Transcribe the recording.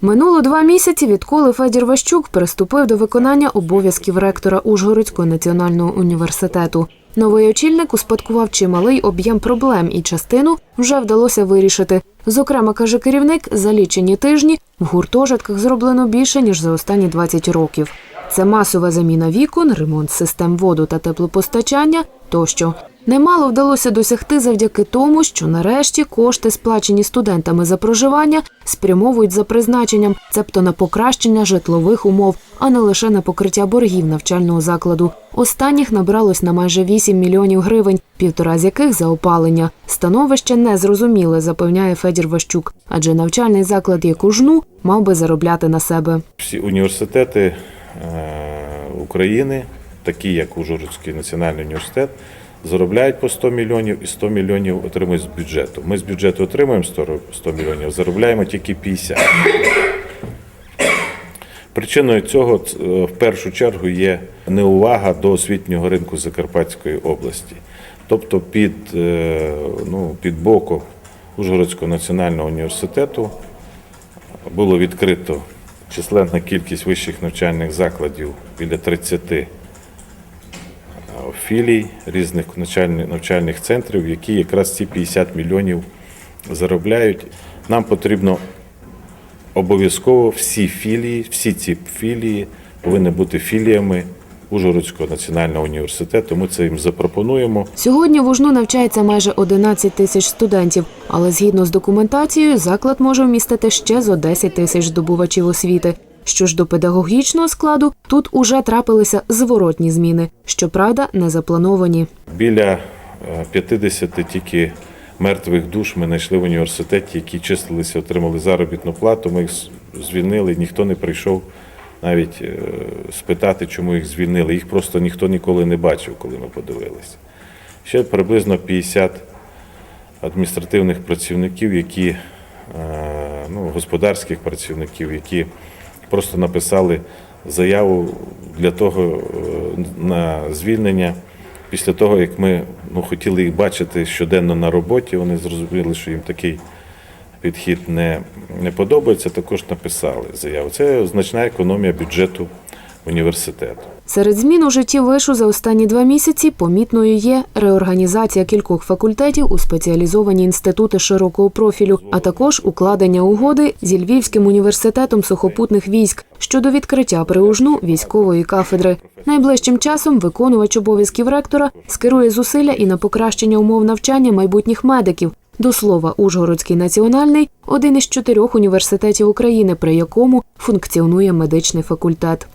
Минуло два місяці, відколи Федір Ващук приступив до виконання обов'язків ректора Ужгородського національного університету. Новий очільник успадкував чималий об'єм проблем, і частину вже вдалося вирішити. Зокрема, каже керівник, за лічені тижні в гуртожитках зроблено більше ніж за останні 20 років. Це масова заміна вікон, ремонт систем воду та теплопостачання тощо. Немало вдалося досягти завдяки тому, що нарешті кошти, сплачені студентами за проживання, спрямовують за призначенням, цебто на покращення житлових умов, а не лише на покриття боргів навчального закладу. Останніх набралось на майже 8 мільйонів гривень, півтора з яких за опалення. Становище незрозуміле, запевняє Федір Ващук, адже навчальний заклад як ужну мав би заробляти на себе. Всі університети е, України, такі як Ужгородський національний університет, заробляють по 100 мільйонів і 100 мільйонів отримують з бюджету. Ми з бюджету отримуємо 100 100 мільйонів, заробляємо тільки 50. Причиною цього е, в першу чергу є неувага до освітнього ринку Закарпатської області. Тобто під, е, ну, під боку Ужгородського національного університету було відкрито численна кількість вищих навчальних закладів біля 30 е, філій різних навчальних, центрів, які якраз ці 50 мільйонів заробляють. Нам потрібно обов'язково всі філії, всі ці філії повинні бути філіями Ужгородського національного університету. Ми це їм запропонуємо. Сьогодні в ужну навчається майже 11 тисяч студентів, але згідно з документацією, заклад може вмістити ще зо 10 тисяч здобувачів освіти. Що ж до педагогічного складу, тут уже трапилися зворотні зміни, щоправда, не заплановані. Біля е, 50 тільки мертвих душ ми знайшли в університеті, які числилися, отримали заробітну плату. Ми їх звільнили, ніхто не прийшов навіть е, спитати, чому їх звільнили. Їх просто ніхто ніколи не бачив, коли ми подивилися. Ще приблизно 50 адміністративних працівників, які е, ну, господарських працівників, які просто написали заяву для того е, на звільнення. Після того, як ми ну, хотіли їх бачити щоденно на роботі, вони зрозуміли, що їм такий підхід не, не подобається, також написали заяву. Це значна економія бюджету університету. Серед змін у житті вишу за останні два місяці помітною є реорганізація кількох факультетів у спеціалізовані інститути широкого профілю, а також укладення угоди зі Львівським університетом сухопутних військ щодо відкриття при ужну військової кафедри. Найближчим часом виконувач обов'язків ректора скерує зусилля і на покращення умов навчання майбутніх медиків. До слова, Ужгородський національний один із чотирьох університетів України, при якому функціонує медичний факультет.